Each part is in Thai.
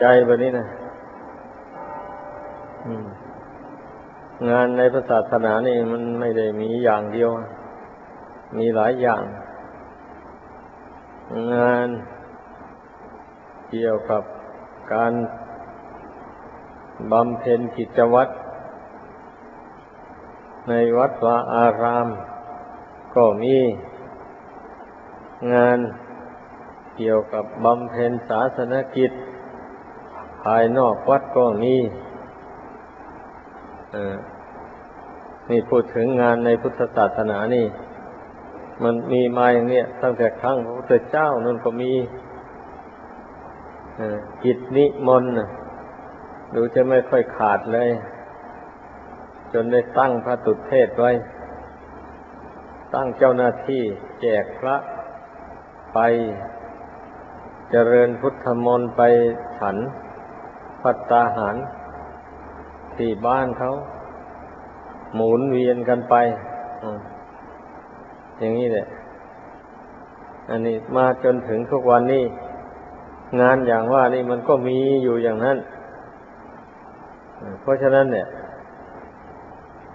ใจแบบนี้นะงานในศาสนานี่มันไม่ได้มีอย่างเดียว มีหลายอย่าง งานเกี่ยวกับการบำเพ็ญกิจวัตรในวัดวาอาราม ก็มีงานเกี่ยวกับบำเพ็ญศาสนกิจ ภายนอกวัดก็มีนี่พูดถึงงานในพุทธศาสนานี่ มันมีมาอย่างเนี้ยตั้งแต่ครั้งพระพุทธเจ้านั่นก็มีกิจนิมนต์ดูจะไม่ค่อยขาดเลย จนได้ตั้งพระตุเทศไว้ ตั้งเจ้าหน้าที่แจกพระไป เจริญพุทธมนต์ไปฉัน พัตตาหารที่บ้านเขา หมุนเวียนกันไปอย่างนี้แหละ อันนี้มาจนถึงทุกวันนี้ งานอย่างว่านี่มันก็มีอยู่อย่างนั้น เพราะฉะนั้นเนี่ย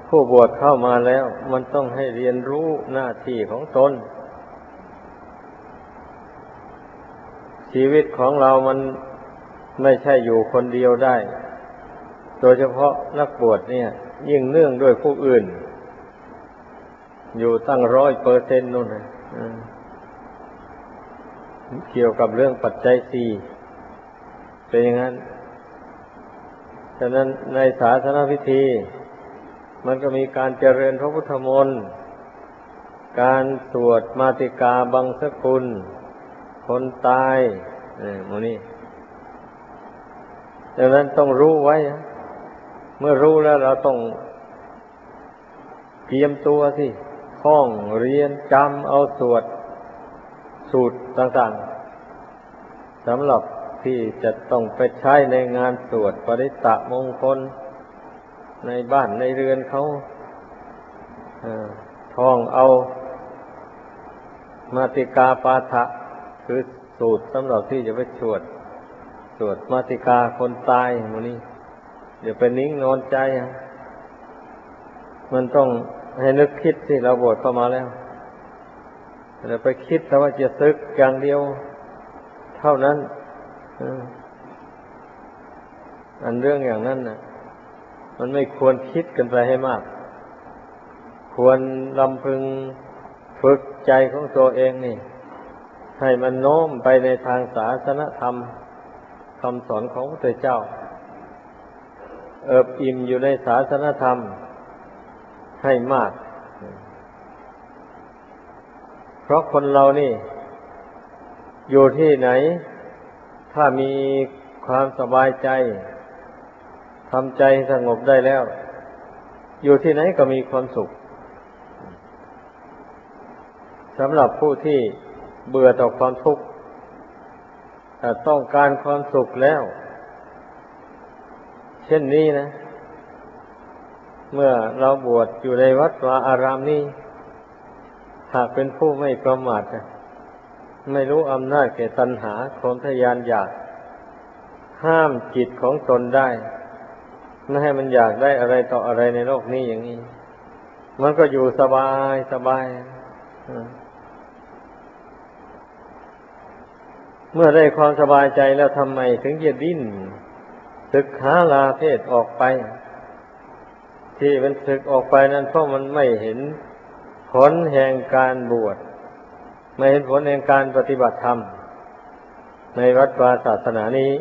ผู้บวชเข้ามาแล้ว มันต้องให้เรียนรู้หน้าที่ของตน ชีวิตของเรามัน ไม่ใช่อยู่คนเดียวได้ โดยเฉพาะนักบวชเนี่ย ยิ่งเนื่องด้วยผู้อื่น อยู่ตั้งร้อยเปอร์เซ็นต์นู่นนะเกี่ยวกับเรื่องปัจจัยสี่เป็นอย่างนั้น ฉะนั้นในศาสนาพิธี มันก็มีการเจริญพระพุทธมนต์การสวดมาติกาบังสกุล คนตายนี่โมนี่ ดังนั้นต้องรู้ไว้ เมื่อรู้แล้วเราต้องเตรียมตัวสิท่องเรียนจำเอาสวดสูตรต่างๆสำหรับที่จะต้องไปใช้ในงานสวดปริตะมงคล ในบ้านในเรือนเขาท่องเอา มาติกาปาฐะคือสูตรสำหรับที่จะไปสวด สวดมาติกาคนตายมันนี้เดี๋ยวไปนิ่งนอนใจมันต้องให้นึกคิดสิเราบวชเข้ามาแล้วเราไปคิดแต่ว่าจะซึกอย่างเดียว เท่านั้นอันเรื่องอย่างนั้นน่ะ มันไม่ควรคิดกันไปให้มาก ควรลำพึงฝึกใจของตัวเองนี่ ให้มันโน้มไปในทางศาสนธรรม คำสอนของพระเจ้า เอิบอิ่มอยู่ในศาสนธรรมให้มาก เพราะคนเรานี่ อยู่ที่ไหน ถ้ามีความสบายใจทำใจสงบได้แล้ว อยู่ที่ไหนก็มีความสุขสำหรับผู้ที่เบื่อต่อความทุกข์ ต่ต้องการความสุขแล้ว เช่นนี้นะ เมื่อเราบวชอยู่ในวัดวาอารามนี้ หากเป็นผู้ไม่ประมาทไม่รู้อำนาจแก่ตัณหาความทยานอยาก ห้ามจิตของตนได้ไม่ให้มันอยากได้อะไรต่ออะไรในโลกนี้อย่างนี้ มันก็อยู่สบายสบาย เมื่อได้ความสบายใจแล้วทำไมถึงจะดิ้นศึกหาลาเพศออกไป ที่มันศึกออกไปนั้นเพราะมันไม่เห็นผลแห่งการบวช ไม่เห็นผลแห่งการปฏิบัติธรรม ในวัดวาศาสนานี้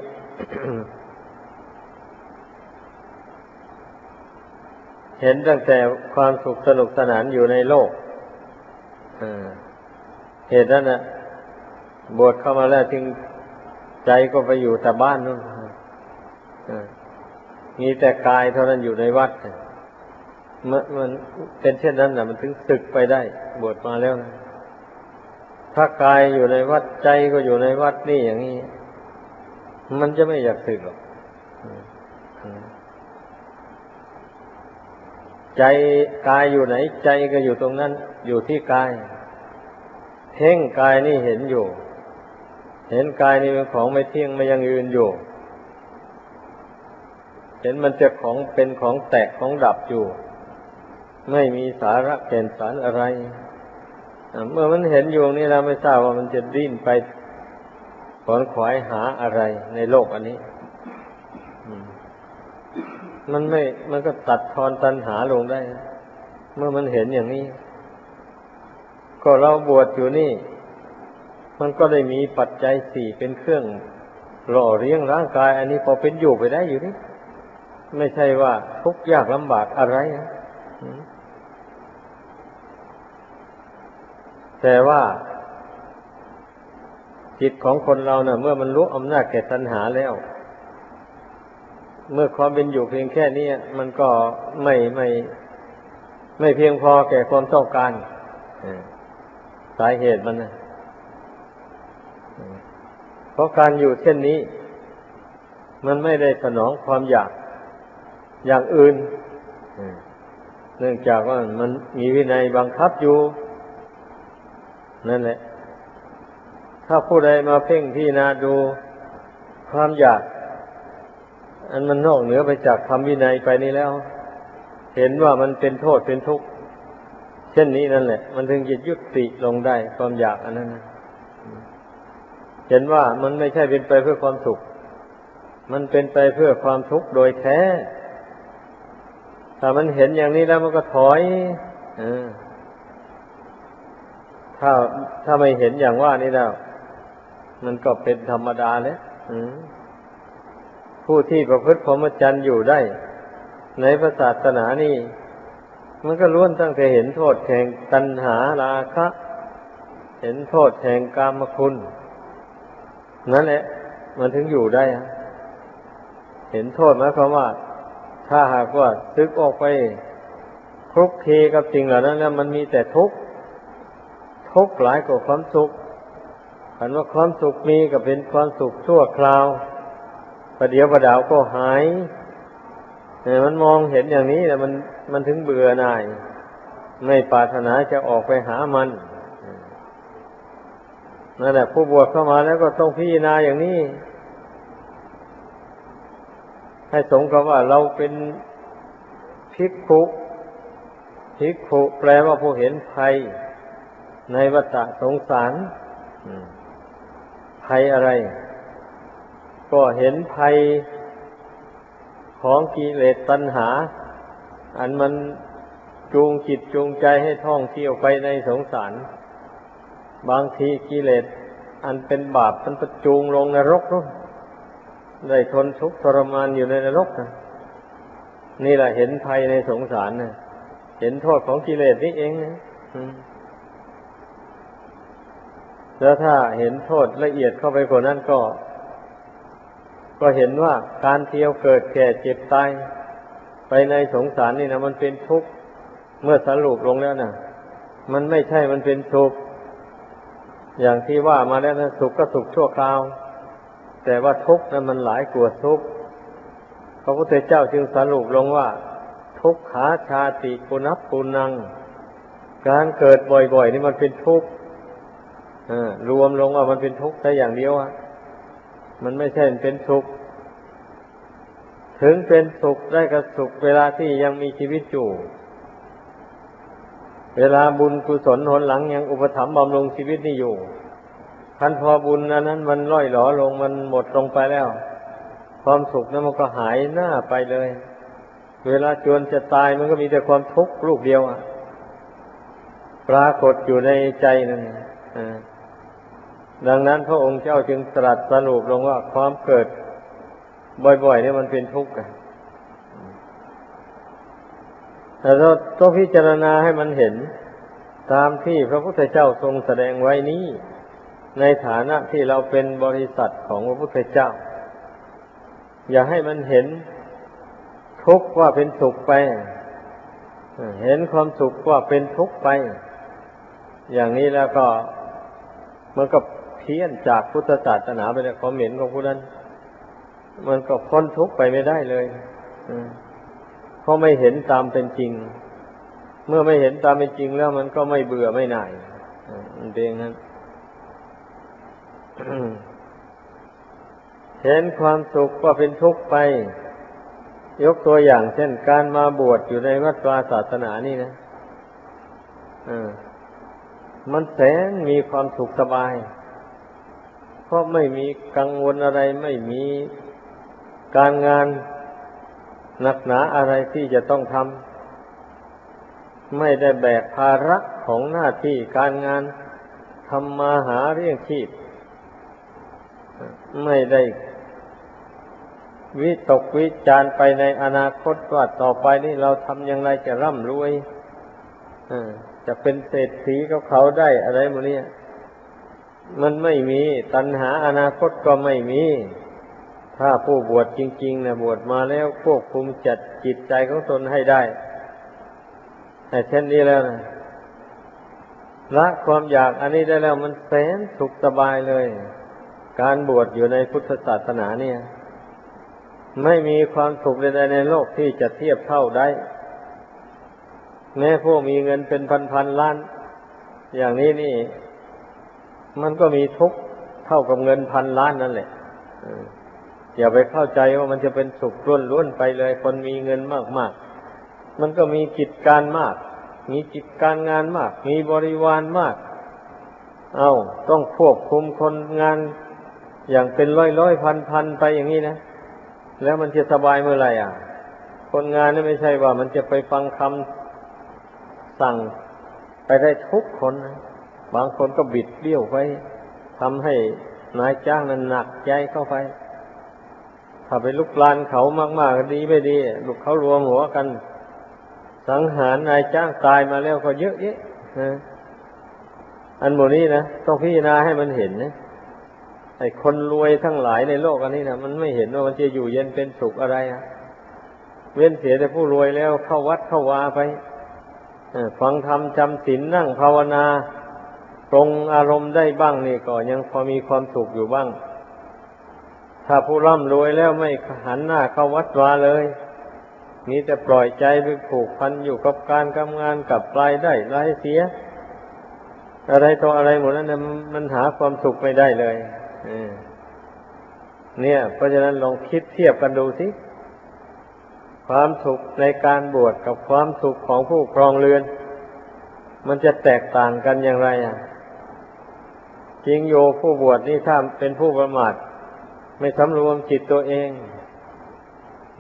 เห็นตั้งแต่ความสุขสนุกสนานอยู่ในโลกเหตุนั้นนะ บวชเข้ามาแล้วจึงใจก็ไปอยู่แต่บ้านนู่นมีแต่กายเท่านั้นอยู่ในวัดมันมันเป็นเช่นนั้นนะมันถึงศึกไปได้ บวชมาแล้วนะถ้ากายอยู่ในวัดใจก็อยู่ในวัดนี่อย่างนี้ มันจะไม่อยากศึกหรอกใจกายอยู่ไหน ใจก็อยู่ตรงนั้น อยู่ที่กายเพ่งกายนี่เห็นอยู่ เห็นกายนี่เป็นของไม่เที่ยงไม่ยังยืนอยู่ เห็นมันจะของเป็นของแตกของดับอยู่ ไม่มีสาระแก่นสารอะไร เมื่อมันเห็นอยู่นี่เราไม่ทราบว่ามันจะดิ้นไปขวนขวายหาอะไรในโลกอันนี้ มันไม่ มันก็ตัดทอนตัณหาลงได้ เมื่อมันเห็นอย่างนี้ ก็เราบวชอยู่นี่ มันก็ได้มีปัจจัยสี่เป็นเครื่องหล่อเลี้ยงร่างกาย อันนี้พอเป็นอยู่ไปได้อยู่นี่ไม่ใช่ว่าทุกข์ยากลำบากอะไรนะแต่ว่า จิตของคนเราเนะ่ะ เมื่อมันรู้อำนาจแก่ตัณหาแล้ว เมื่อความเป็นอยู่เพียงแค่นี้มันก็ไม่ไม่ไม่เพียงพอแก่ความต้องการสาเหตุมันนะ เพราะการอยู่เช่นนี้ มันไม่ได้สนองความอยากอย่างอื่น เนื่องจากว่ามันมีวินัยบังคับอยู่ นั่นแหละ ถ้าผู้ใดมาเพ่งที่นาดูความอยาก อันมันนอกเหนือไปจากคำวินัยไปนี้แล้ว เห็นว่ามันเป็นโทษเป็นทุกข์ เช่นนี้นั่นแหละ มันถึงจะยุติลงได้ความอยากอันนั้นนะ เห็นว่ามันไม่ใช่เป็นไปเพื่อความสุข มันเป็นไปเพื่อความทุกข์โดยแท้ ถ้ามันเห็นอย่างนี้แล้วมันก็ถอยอถ้าถ้าไม่เห็นอย่างว่านี้แล้ว มันก็เป็นธรรมดาแล้วผู้ที่ประพฤติพรหมจรรย์อยู่ได้ ในพระศาสนานี่มันก็ล้วนตั้งแต่เห็นโทษแห่งตัณหาราคะ เห็นโทษแห่งกามคุณ นั่นแหละ มันถึงอยู่ได้ เห็นโทษไหมคำว่า ถ้าหากว่าซึกออกไปคลุกคลีกับสิ่งเหล่านั้นแล้วมันมีแต่ทุกข์ทุกข์หลายกว่าความสุขอันว่าความสุขมีก็เป็นความสุขชั่วคราวประเดี๋ยวประดาวก็หายเนี่ยมันมองเห็นอย่างนี้แต่มันมันถึงเบื่อหน่าย ไม่ปรารถนาจะออกไปหามัน นั่นแหละผู้บวชเข้ามาแล้วก็ต้องพิจารณาอย่างนี้ ให้สงกับว่าเราเป็นภิกขุภิกขุแปลว่าผู้เห็นภัย ในวัฏสงสารภัยอะไร ก็เห็นภัยของกิเลสตัณหา อันมันจูงจิตจูงใจให้ท่องเที่ยวไปในสงสาร บางทีกิเลสอันเป็นบาปมันประจูงลงนรกนู่นได้ทนทุกข์ทรมานอยู่ในนรกนะนี่แหละเห็นภัยในสงสารนะเห็นโทษของกิเลสนี่เองนะแล้วถ้าเห็นโทษละเอียดเข้าไปกว่านั้นก็ ก็เห็นว่าการเที่ยวเกิดแก่เจ็บตายไปในสงสารนี่นะมันเป็นทุกข์เมื่อสรุปลงแล้วนะมันไม่ใช่มันเป็นสุข อย่างที่ว่ามาแล้วนะสุขก็สุขชั่วคราว แต่ว่าทุกข์นั้นมันหลายกว่าทุกข์พระพุทธเจ้าจึงสรุปลงว่า ทุกขาชาติปุนับปุนัง การเกิดบ่อยๆ นี่มันเป็นทุกข์รวมลงว่ามันเป็นทุกข์แค่อย่างเดียวอะมันไม่ใช่เป็นสุข ถึงเป็นสุขได้กับสุขเวลาที่ยังมีชีวิตอยู่ เวลาบุญกุศลหนหลังยังอุปถัมภ์บำรุงชีวิตนี่อยู่ทันพอบุญอันนั้นมันล่อยหลอลงมันหมดลงไปแล้ว ความสุขนั้นมันก็หายหน้าไปเลย เวลาจวนจะตายมันก็มีแต่ความทุกข์ลูกเดียวอะปรากฏอยู่ในใจนั่นอ่าดังนั้นพระองค์เจ้าจึงตรัสสรุปลงว่าความเกิดบ่อยๆนี่มันเป็นทุกข์ แต่เราต้องพิจารณาให้มันเห็นตามที่พระพุทธเจ้าทรงแสดงไว้นี้ ในฐานะที่เราเป็นบริษัทของพระพุทธเจ้า อย่าให้มันเห็นทุกข์ว่าเป็นสุขไป เห็นความสุขว่าเป็นทุกข์ไป อย่างนี้แล้วก็มันก็เพี้ยนจากพุทธศาสนาไปในความเห็นของผู้นั้น มันก็พ้นทุกข์ไปไม่ได้เลย เพราะไม่เห็นตามเป็นจริง เมื่อไม่เห็นตามเป็นจริงแล้วมันก็ไม่เบื่อไม่หน่ายมันเป็นอย่างนั้นเห็นความสุขว่าเป็นทุกข์ไป ยกตัวอย่างเช่นการมาบวชอยู่ในวัดวาศาสนานี่นะอ่ามันแสนมีความสุขสบาย เพราะไม่มีกังวลอะไรไม่มีการงาน หนักหนาอะไรที่จะต้องทำไม่ได้แบกภาระของหน้าที่การงานทำมาหาเรื่องชีพ ไม่ได้วิตกวิจารไปในอนาคตว่าต่อไปนี่เราทำอย่างไรจะร่ำรวยจะเป็นเศรษฐีกับเขาได้อะไรหมดเนี่ยมันไม่มี ตัณหาอนาคตก็ไม่มี ถ้าผู้บวชจริงๆนะบวชมาแล้วควบคุมจัดจิตใจของตนให้ได้แต่เช่นนี้แล้วนะละความอยากอันนี้ได้แล้วมันแสนสุขสบายเลย การบวชอยู่ในพุทธศาสนาเนี่ย ไม่มีความสุขใดๆในโลกที่จะเทียบเท่าได้ แม้ผู้มีเงินเป็นพันๆล้าน อย่างนี้นี่ มันก็มีทุกข์เท่ากับเงินพันล้านนั่นแหละ อย่าไปเข้าใจว่ามันจะเป็นสุขล้วนๆไปเลย คนมีเงินมากๆมันก็มีกิจการมาก มีกิจการงานมาก มีบริวารมาก เอ้าต้องควบคุมคนงาน อย่างเป็นร้อยร้อยพันพันไปอย่างนี้นะ แล้วมันจะสบายเมื่อไหร่อะ คนงานนี่ไม่ใช่ว่า มันจะไปฟังคำสั่งไปได้ทุกคนนะบางคนก็บิดเบี้ยวไปทำให้นายจ้างนั้นหนักใจเข้าไป ถ้าไปลุกลานเขามากๆก็ดีไม่ดีลูกเขารวมหัวกัน สังหารนายจ้างตายมาแล้วก็เยอะแยะนะอันโมนี้นะต้องพิจารณาให้มันเห็นนะไอ้คนรวยทั้งหลายในโลกอันนี้นะมันไม่เห็นว่ามันจะอยู่เย็นเป็นสุขอะไรอะเว้นเสียแต่ผู้รวยแล้วเข้าวัดเข้าวาไปฟังธรรมจำศีลนั่งภาวนาปรงอารมณ์ได้บ้างนี่ก็ยังพอมีความสุขอยู่บ้าง ถ้าผู้ร่ำรวยแล้วไม่หันหน้าเข้าวัดวาเลยมีแต่ปล่อยใจไปผูกพันอยู่กับการทำงานกับรายได้รายเสีย อะไรต่ออะไรหมดนั้นมันหาความสุขไม่ได้เลยเนี่ย เพราะฉะนั้นลองคิดเทียบกันดูสิความสุขในการบวชกับความสุขของผู้ครองเรือน มันจะแตกต่างกันอย่างไรอะจริงโยผู้บวชนี่ถ้าเป็นผู้ประมาท ไม่สำรวมจิตตัวเอง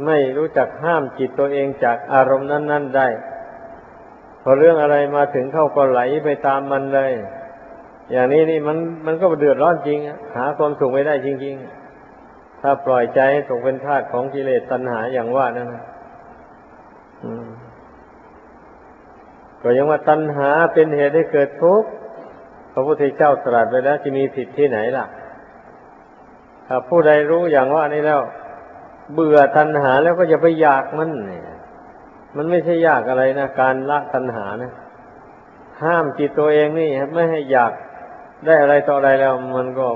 ไม่รู้จักห้ามจิตตัวเองจากอารมณ์นั้น ๆ ได้ พอเรื่องอะไรมาถึงเข้าก็ไหลไปตามมันเลย อย่างนี้นี่มันมันก็เดือดร้อนจริง หาความสุขไม่ได้จริง ๆ ถ้าปล่อยใจตกเป็นทาสของกิเลสตัณหาอย่างว่านั่นนะก็ยังว่าตัณหาเป็นเหตุให้เกิดทุกข์พระพุทธเจ้าตรัสไปแล้วจะมีผิดที่ไหนล่ะ ผู้ใดรู้อย่างว่านี้แล้ว เบื่อตัณหาแล้วก็อย่าไปอยากมันเนี่ยมันไม่ใช่ยากอะไรนะการละตัณหานะ ห้ามจิตตัวเองนี่ไม่ให้อยากได้อะไรต่ออะไรแล้ว มันก็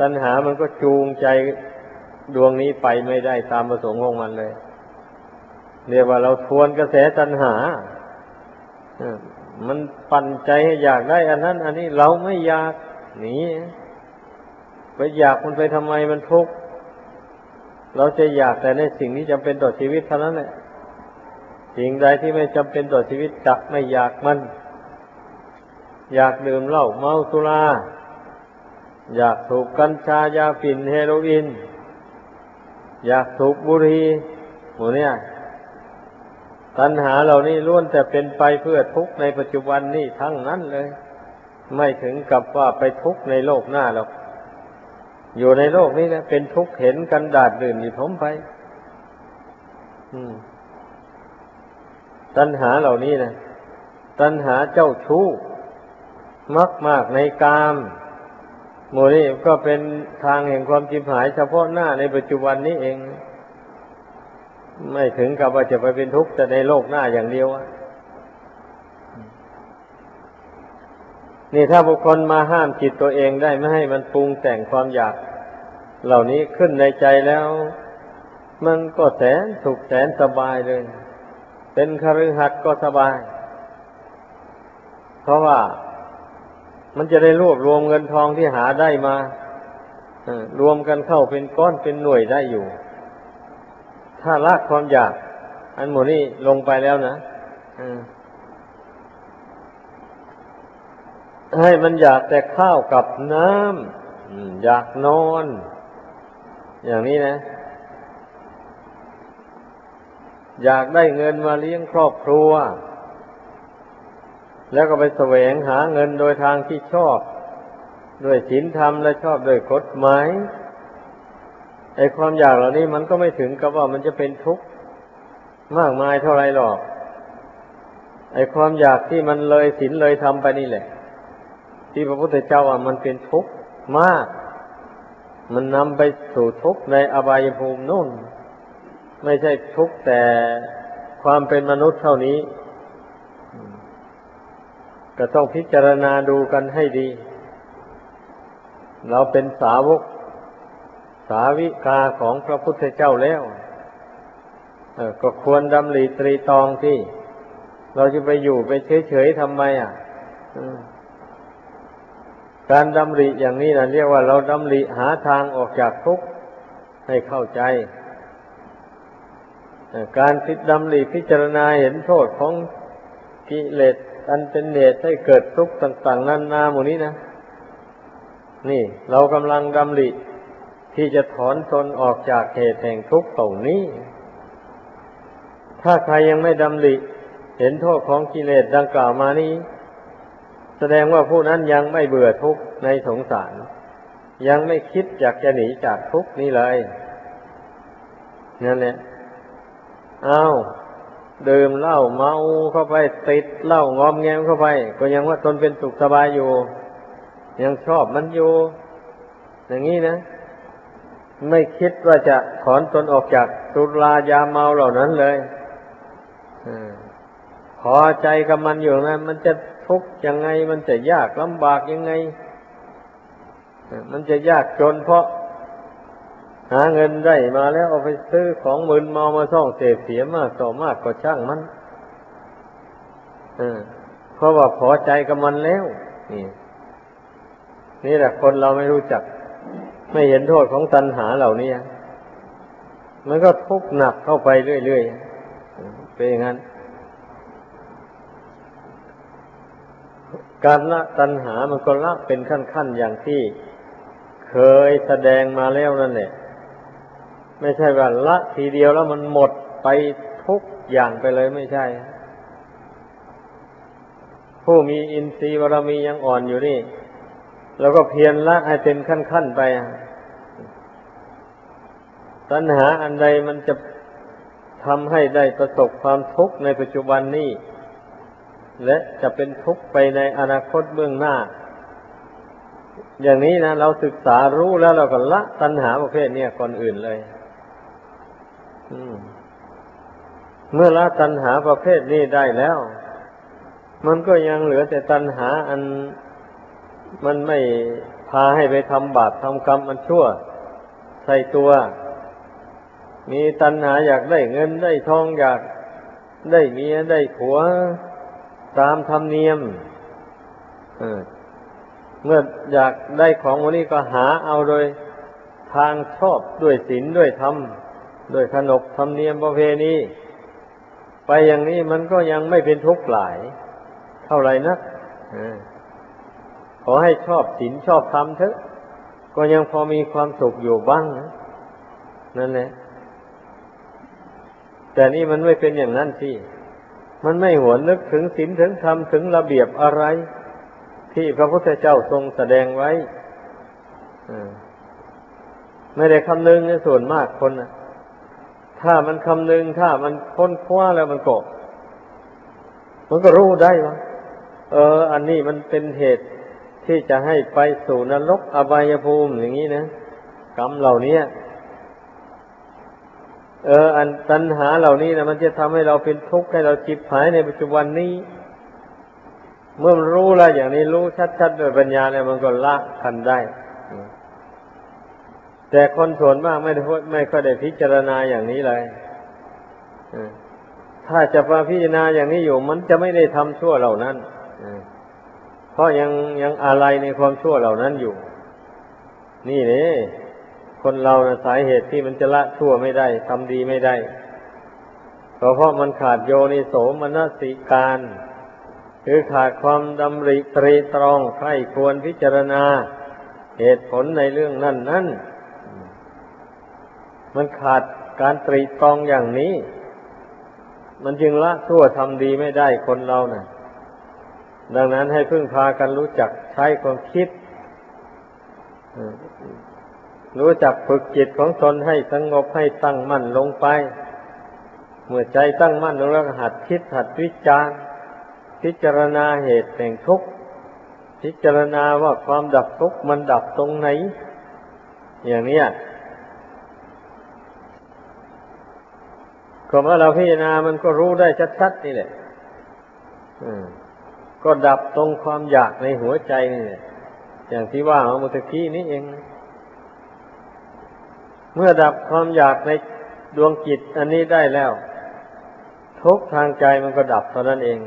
ตัณหามันก็จูงใจดวงนี้ไปไม่ได้ตามประสงค์ของมันเลยเรียกว่าเราทวนกระแสตัณหามันปั่นใจให้อยากได้ อันนั้น อันนี้เราไม่อยากหนี ไปอยากมันไปทำไมมันทุกข์เราจะอยากแต่ในสิ่งที่จำเป็นต่อชีวิตเท่านั้นแหละสิ่งใดที่ไม่จำเป็นต่อชีวิตจักไม่อยากมัน อยากดื่มเหล้าเมาสุราอยากถูกกัญชายาฝิ่นเฮโรอีนอยากถูกบุหรี่หมดเนี่ย ตัณหาเหล่านี้ล้วนแต่เป็นไปเพื่อทุกข์ในปัจจุบันนี่ทั้งนั้นเลย ไม่ถึงกับว่าไปทุกข์ในโลกหน้าหรอก อยู่ในโลกนี้นะเป็นทุกข์เห็นกันดาดดื่นอยู่ทมไปตัณหาเหล่านี้นะตัณหาเจ้าชู้มักมากในกามโมนี่ก็เป็นทางแห่งความจิบหาย เฉพาะหน้าในปัจจุบันนี้เอง ไม่ถึงกับว่าจะไปเป็นทุกข์แต่ในโลกหน้าอย่างเดียว นี่ถ้าบุคคลมาห้ามจิตตัวเองได้ไม่ให้มันปรุงแต่งความอยากเหล่านี้ขึ้นในใจแล้ว มันก็แสนสุขแสนสบายเลย เป็นคฤหัสถ์ก็สบาย เพราะว่ามันจะได้รวบรวมเงินทองที่หาได้มารวมกันเข้าเป็นก้อนเป็นหน่วยได้อยู่ ถ้าละความอยาก อันหมดนี้ลงไปแล้วนะ ให้มันอยากแต่ข้าวกับน้ำอยากนอน อย่างนี้นะ อยากได้เงินมาเลี้ยงครอบครัว แล้วก็ไปแสวงหาเงินโดยทางที่ชอบ ด้วยศีลธรรมและชอบด้วยกฎหมายไอ้ความอยากเหล่านี้มันก็ไม่ถึงกับว่ามันจะเป็นทุกข์มากมายเท่าไรหรอก ไอ้ความอยากที่มันเลยศีลเลยทำไปนี่แหละ ที่พระพุทธเจ้าว่ามันเป็นทุกข์มาก มันนำไปสู่ทุกข์ในอบายภูมินู่น ไม่ใช่ทุกข์แต่ความเป็นมนุษย์เท่านี้ ก็ต้องพิจารณาดูกันให้ดี เราเป็นสาวก สาวิกาของพระพุทธเจ้าแล้วก็ควรดำริตรีตองที่ เราจะไปอยู่ไปเฉยๆทำไมอะ การดำริอย่างนี้นะเรียกว่าเราดำริหาทางออกจากทุกข์ให้เข้าใจ การพิดำริพิจารณาเห็นโทษของกิเลสอันเป็นเหตุให้เกิดทุกข์ต่าง ๆนานาหมู่นี้นะ นี่ เรากำลังดำริที่จะถอนตนออกจากเหตุแห่งทุกข์เหล่านี้ ถ้าใครยังไม่ดำริเห็นโทษของกิเลสดังกล่าวมานี้ แสดงว่าผู้นั้นยังไม่เบื่อทุกข์ในสงสาร ยังไม่คิดอยากจะหนีจากทุกข์นี้เลยนั่นแหละอ้าวดื่มเหล้าเมาเข้าไปติดเหล้างอมแงมเข้าไป ก็ยังว่าตนเป็นสุขสบายอยู่ ยังชอบมันอยู่ อย่างนี้นะ ไม่คิดว่าจะถอนตนออกจากสุรายาเมาเหล่านั้นเลย อ พอใจกับมันอยู่นะมันจะทุกข์ยังไง มันจะยากลำบากยังไง มันจะยากจนเพราะ หาเงินได้มาแล้วเอาไปซื้อของมึนเมามาซ่องเสพเสียมากต่อมากก็ช่างมันเพราะว่าพอใจกับมันแล้วนี่นี่แหละคนเราไม่รู้จัก ไม่เห็นโทษของตัณหาเหล่านี้มันก็ทุกข์หนักเข้าไปเรื่อยๆเป็นอย่างนั้น การละตัณหามันก็ละเป็นขั้นๆอย่างที่เคยแสดงมาแล้วนั่นแหละไม่ใช่ว่าละทีเดียวแล้วมันหมดไปทุกอย่างไปเลยไม่ใช่ ผู้มีอินทรีย์บารมียังอ่อนอยู่นี่ แล้วก็เพียรละให้เป็นขั้นๆไปตัณหาอันใดมันจะทำให้ได้ประสบความทุกข์ในปัจจุบันนี้ และจะเป็นทุกข์ไปในอนาคตเบื้องหน้า อย่างนี้นะเราศึกษารู้แล้วเราก็ละตัณหาประเภทนี้ก่อนอื่นเลยเมื่อละตัณหาประเภทนี้ได้แล้ว มันก็ยังเหลือแต่ตัณหาอันมันไม่พาให้ไปทำบาปทำกรรมมันชั่ว ใส่ตัว มีตัณหาอยากได้เงินได้ทองอยากได้เมียได้ผัว ตามธรรมเนียมเมื่ออยากได้ของวันนี้ก็หาเอาโดยทางชอบด้วยศีลด้วยธรรมด้วยขนบธรรมเนียมประเพณีไปอย่างนี้มันก็ยังไม่เป็นทุกข์หลาย เท่าไรนะขอให้ชอบศีลชอบธรรมเถอะ ก็ยังพอมีความสุขอยู่บ้างนะนั่นแหละแต่นี่มันไม่เป็นอย่างนั้นสิ มันไม่หวนนึกถึงศีลถึงธรรมถึงระเบียบอะไร ที่พระพุทธเจ้าทรงแสดงไว้ไม่ได้คำนึงในส่วนมากคนนะถ้ามันคำนึงถ้ามันค้นคว้าแล้วมันก็มันก็รู้ได้ว่าเออ อันนี้มันเป็นเหตุที่จะให้ไปสู่นรกอบายภูมิอย่างนี้นะกรรมเหล่านี้ เออ อันตัณหาเหล่านี้นะมันจะทำให้เราเป็นทุกข์ให้เราจิบหายในปัจจุบันนี้ เมื่อมันรู้แล้วอย่างนี้รู้ชัดๆโดยปัญญาเนี่ยมันก็ละทันได้ แต่คนส่วนมากไม่ได้ไม่ค่อยได้พิจารณาอย่างนี้เลยถ้าจะมาพิจารณาอย่างนี้อยู่ มันจะไม่ได้ทำชั่วเหล่านั้นเพราะยังยังอะไรในความชั่วเหล่านั้นอยู่ นี่นี่ คนเรานะสาเหตุที่มันจะละชั่วไม่ได้ทำดีไม่ได้ก็เพราะมันขาดโยนิโสมนสิการ คือขาดความดำริตรีตรองใครควรพิจารณา เหตุผลในเรื่องนั้นนั้นมันขาดการตรีตรองอย่างนี้ มันจึงละชั่วทำดีไม่ได้คนเรานะ่ะ ดังนั้นให้พึ่งพากันรู้จักใช้ความคิด รู้จักฝึกจิตของตนให้สงบให้ตั้งมั่นลงไป เมื่อใจตั้งมั่นลงแล้วหัดคิดหัดวิจารณ์พิจารณาเหตุแห่งทุกข์พิจารณาว่าความดับทุกข์มันดับตรงไหน อย่างนี้ก็เมื่อเราพิจารณามันก็รู้ได้ชัดๆนี่แหละก็ดับตรงความอยากในหัวใจนี่แหละอย่างที่ว่าเมื่อกี้นี้เอง เมื่อดับความอยากในดวงจิต อันนี้ได้แล้ว ทุกทางใจมันก็ดับเท่านั้นเอง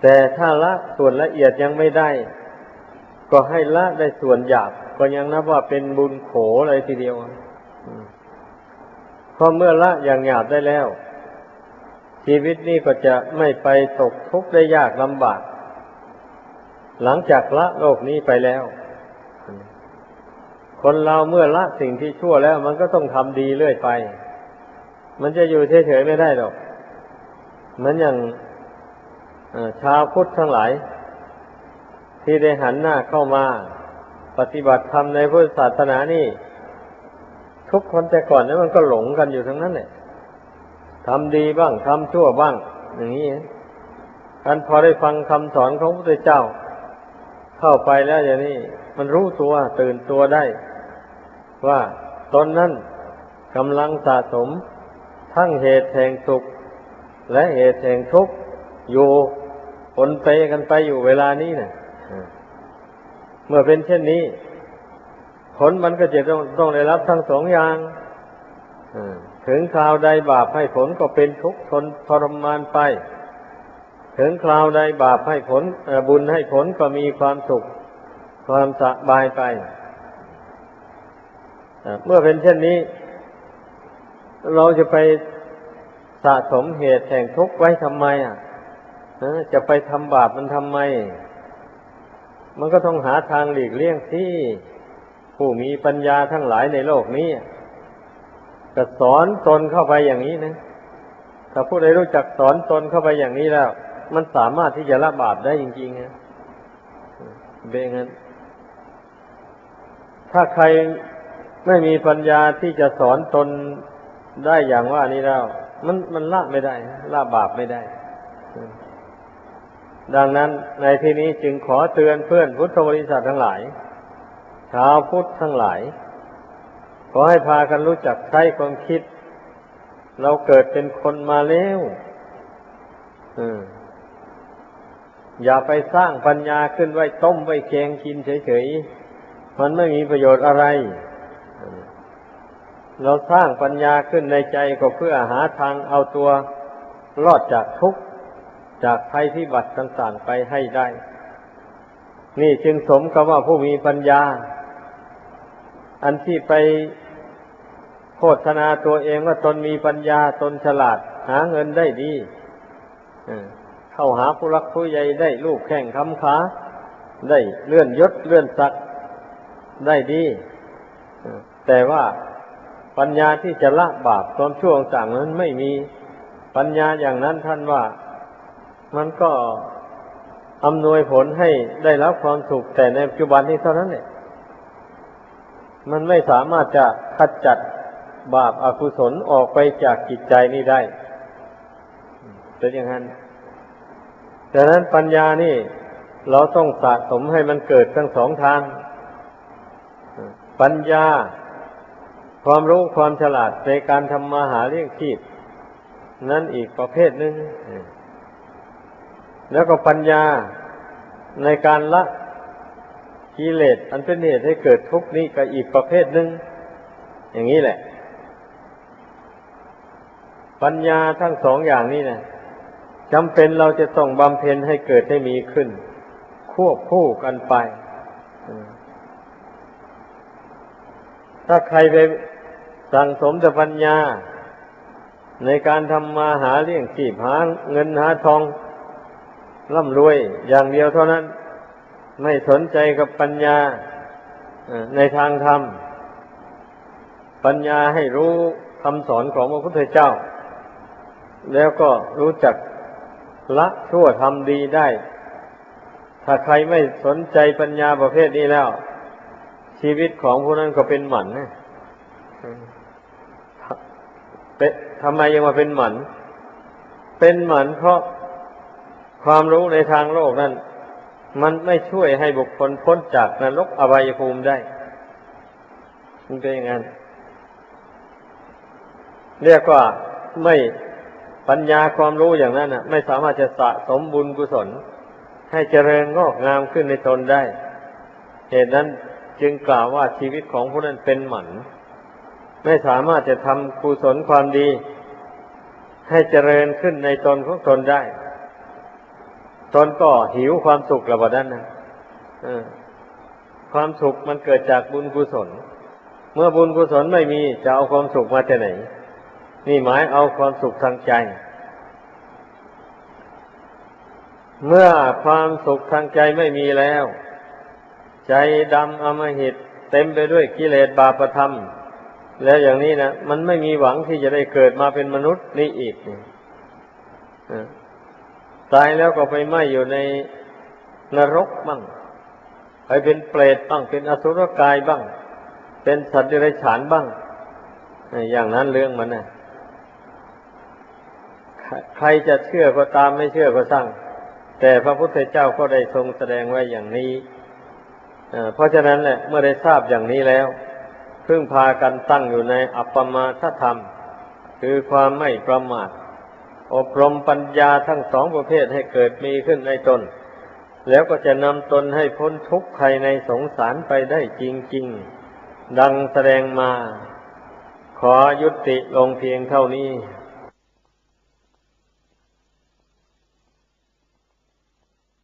แต่ถ้าละส่วนละเอียดยังไม่ได้ ก็ให้ละได้ส่วนหยาบก็ยังนับว่าเป็นบุญโขเลยทีเดียวพอเมื่อละอย่างหยาบได้แล้ว ชีวิตนี้ก็จะไม่ไปตกทุกข์ได้ยากลำบาก หลังจากละโลกนี้ไปแล้ว คนเราเมื่อละสิ่งที่ชั่วแล้ว มันก็ต้องทำดีเรื่อยไป มันจะอยู่เฉยๆไม่ได้หรอกเหมือนอย่างชาวพุทธทั้งหลาย ที่ได้หันหน้าเข้ามา ปฏิบัติธรรมในพุทธศาสนานี่ทุกคนแต่ก่อนนั้นมันก็หลงกันอยู่ทั้งนั้นแหละทำดีบ้างทำชั่วบ้าง อย่างนี้ท่านพอได้ฟังคำสอนของพระพุทธเจ้า เข้าไปแล้วอย่างนี้ มันรู้ตัวตื่นตัวได้ ว่าตนนั้นกำลังสะสม ทั้งเหตุแห่งสุข และเหตุแห่งทุกข์อยู่ผลเปกันไปอยู่เวลานี้นะ่ะเมื่อเป็นเช่นนี้ ผลมันก็จะต้องต้องได้รับทั้งสองอย่างถึงคราวใดบาปให้ผลก็เป็นทุกข์ทนทรมานไป ถึงคราวใดบาปให้ผลบุญให้ผลก็มีความสุข ความสบายไป เมื่อเป็นเช่นนี้ เราจะไปสะสมเหตุแห่งทุกข์ไว้ทำไม อะจะไปทำบาปมันทำไม มันก็ต้องหาทางหลีกเลี่ยงที่ผู้มีปัญญาทั้งหลายในโลกนี้ก็สอนตนเข้าไปอย่างนี้นะถ้าผู้ใดรู้จักสอนตนเข้าไปอย่างนี้แล้ว มันสามารถที่จะละบาปได้จริงๆนะเบงั้น ถ้าใคร ไม่มีปัญญาที่จะสอนตนได้อย่างว่านี้แล้ว มันมันละไม่ได้ละบาปไม่ได้ ดังนั้นในที่นี้จึงขอเตือนเพื่อนพุทธบริษัททั้งหลาย ชาวพุทธทั้งหลาย ขอให้พากันรู้จักใช้ความคิด เราเกิดเป็นคนมาแล้วอย่าไปสร้างปัญญาขึ้นไว้ต้มไว้แกงกินเฉยๆ มันไม่มีประโยชน์อะไร เราสร้างปัญญาขึ้นในใจก็เพื่อหาทางเอาตัวรอดจากทุกข์จากภัยพิบัติต่างๆไปให้ได้ นี่จึงสมกับว่าผู้มีปัญญา อันที่ไปโฆษณาตัวเองว่าตนมีปัญญาตนฉลาด หาเงินได้ดีเข้าหาผู้รักผู้ใหญ่ได้ลูกแข่งคำขาได้เลื่อนยศเลื่อนศักดิ์ได้ดีแต่ว่า ปัญญาที่จะละบาปตอนช่วงต่างนั้นไม่มีปัญญาอย่างนั้นท่านว่า มันก็อำนวยผลให้ได้รับความสุขแต่ในปัจจุบันนี้เท่านั้นเนี่ยมันไม่สามารถจะขจัดบาปอากุศลออกไปจากจิตใจนี้ได้เป็นอย่างนั้นดังนั้นปัญญานี่ เราต้องสะสมให้มันเกิดทั้งสองทาง ปัญญา ความรู้ความฉลาดในการทำมาหาเลี้ยงชีพ นั่นอีกประเภทหนึ่ง แล้วก็ปัญญาในการละกิเลสอันเป็นเหตุให้เกิดทุกข์นี้ก็อีกประเภทหนึ่ง อย่างนี้แหละ ปัญญาทั้งสองอย่างนี้นะจำเป็นเราจะต้องบำเพ็ญให้เกิดให้มีขึ้น ควบคู่กันไปถ้าใครไป สั่งสมแต่ปัญญา ในการทำมาหาเลี้ยงชีพหาเงินหาทองร่ำรวยอย่างเดียวเท่านั้น ไม่สนใจกับปัญญาในทางธรรม ปัญญาให้รู้คำสอนของพระพุทธเจ้า แล้วก็รู้จักละชั่วทำดีได้ ถ้าใครไม่สนใจปัญญาประเภทนี้แล้ว ชีวิตของผู้นั้นก็เป็นหมันนะ เป้ทำไมยังมาเป็นหมัน เป็นหมันเพราะความรู้ในทางโลกนั้น มันไม่ช่วยให้บุคคลพ้นจากนรกอบายภูมิได้มันเป็นอย่างนั้น เรียกว่าไม่ปัญญาความรู้อย่างนั้นน่ะ ไม่สามารถจะสะสมบุญกุศล ให้เจริญงอกงามขึ้นในตนได้ เหตุนั้นจึงกล่าวว่าชีวิตของผู้นั้นเป็นหมัน ไม่สามารถจะทำกุศลความดี ให้เจริญขึ้นในตนของตนได้ ตนก็หิวความสุขระบาดนั้นนะความสุขมันเกิดจากบุญกุศล เมื่อบุญกุศลไม่มีจะเอาความสุขมาจากไหน นี่หมายเอาความสุขทางใจ เมื่อความสุขทางใจไม่มีแล้ว ใจดำอมหิตเต็มไปด้วยกิเลสบาปธรรม แล้วอย่างนี้นะมันไม่มีหวังที่จะได้เกิดมาเป็นมนุษย์นี่อีกตายแล้วก็ไปไหมอยู่ในนรกบ้างไปเป็นเปรตบ้างเป็นอสุรกายบ้าง เป็นสัตว์เดรัจฉานบ้างอย่างนั้นเรื่องมันนะใครจะเชื่อก็ตามไม่เชื่อก็สร้างแต่พระพุทธเจ้าก็ได้ทรงแสดงไว้อย่างนี้เพราะฉะนั้นแหละเมื่อได้ทราบอย่างนี้แล้ว พึ่งพากันตั้งอยู่ในอัปปมาทธรรม คือความไม่ประมาท อบรมปัญญาทั้งสองประเภทให้เกิดมีขึ้นในตน แล้วก็จะนำตนให้พ้นทุกข์ภายในสงสารไปได้จริง ๆ ดังแสดงมา ขอยุติลงเพียงเท่านี้